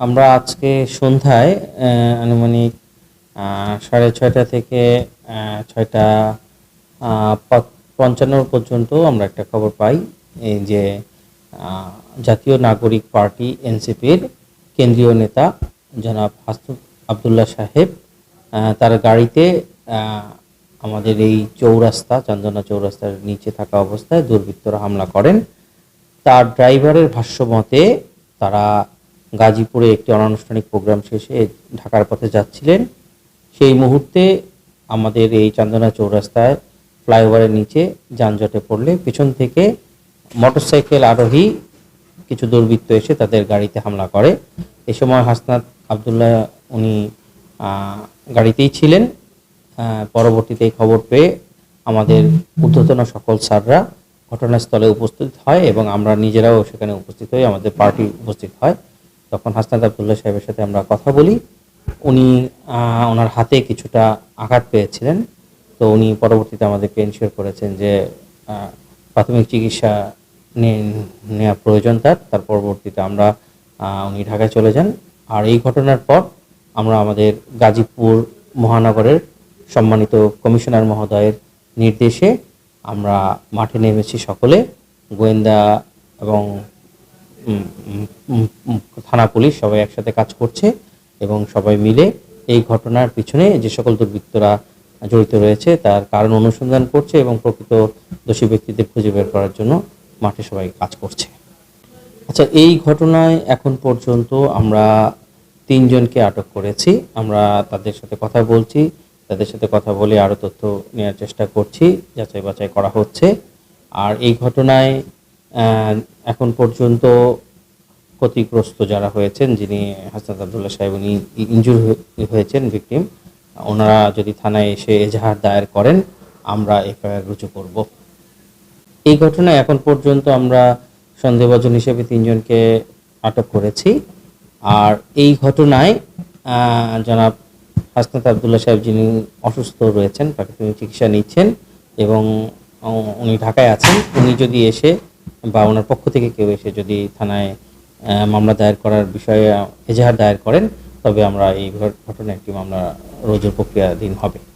আমরা আজকে সন্ধ্যায় আনুমানিক সাড়ে ছয়টা থেকে ছয়টা পঞ্চান্ন পর্যন্ত আমরা একটা খবর পাই যে জাতীয় নাগরিক পার্টি এনসিপির কেন্দ্রীয় নেতা জনাব হাসনুত আবদুল্লাহ সাহেব তার গাড়িতে আমাদের এই চৌরাস্তা, চন্দনা চৌরাস্তার নিচে থাকা অবস্থায় দুর্বৃত্তরা হামলা করেন। তার ড্রাইভারের ভাষ্য মতে তারা গাজীপুরে একটি অনানুষ্ঠানিক প্রোগ্রাম শেষে ঢাকার পথে যাচ্ছিলেন। সেই মুহূর্তে আমাদের এই চান্দনা চৌরাস্তায় ফ্লাইওভারের নিচে যানজটে পড়লে পিছন থেকে মোটরসাইকেল আরোহী কিছু দুর্বৃত্ত এসে তাদের গাড়িতে হামলা করে। এ সময় হাসনাত আবদুল্লাহ উনি গাড়িতেই ছিলেন। পরবর্তীতে খবর পেয়ে আমাদের ঊর্ধ্বতন সকল স্যাররা ঘটনাস্থলে উপস্থিত হয় এবং আমরা নিজেরাও সেখানে উপস্থিত হই, আমাদের পার্টি উপস্থিত হয়। তখন হাসনাত আবদুল্লাহ সাহেবের সাথে আমরা কথা বলি। উনি ওনার হাতে কিছুটা আঘাত পেয়েছিলেন। তো উনি পরবর্তীতে আমাদেরকে এনশিওর করেছেন যে প্রাথমিক চিকিৎসা নেওয়া প্রয়োজন তার। তার পরবর্তীতে আমরা উনি ঢাকায় চলে যান। আর এই ঘটনার পর আমরা আমাদের গাজীপুর মহানগরের সম্মানিত কমিশনার মহোদয়ের নির্দেশে আমরা মাঠে নেমেছি সকলে। গোয়েন্দা এবং থানা পুলিশ সবাই একসাথে কাজ করছে এবং সবাই মিলে এই ঘটনার পিছনে যে সকল দুর্বৃত্তরা জড়িত রয়েছে, তার কারণ অনুসন্ধান করছে এবং প্রকৃত দোষী ব্যক্তিদের খুঁজে বের করার জন্য মাঠে সবাই কাজ করছে। আচ্ছা এই ঘটনায় এখন পর্যন্ত আমরা তিনজনকে আটক করেছি। আমরা তাদের সাথে কথা বলছি, তাদের সাথে কথা বলে আরও তথ্য নেওয়ার চেষ্টা করছি যাচাই বাছাই করা হচ্ছে। আর এই ঘটনায় এখন পর্যন্ত ক্ষতিগ্রস্ত যারা হয়েছেন, যিনি হাসনাত আবদুল্লাহ সাহেব উনি ইনজুর হয়েছেন ভিকটিম ওনারা যদি থানায় এসে এজাহার দায়ের করেন, আমরা এফআইআর রুজু করব। এই ঘটনায় এখন পর্যন্ত আমরা সন্দেহভাজন হিসেবে তিনজনকে আটক করেছি। আর এই ঘটনায় জনাব হাসনাত আবদুল্লাহ সাহেব যিনি অসুস্থ রয়েছেন, তাকে তিনি চিকিৎসা নিচ্ছেন এবং উনি ঢাকায় আছেন, উনি যদি এসে বা ওনার পক্ষ থেকে কেউ এসে যদি থানায় মামলা দায়ের করার বিষয়ে এজাহার দায়ের করেন, তবে আমরা এই ঘট- ঘটনায় একটি মামলা রোজের প্রক্রিয়াধীন হবে।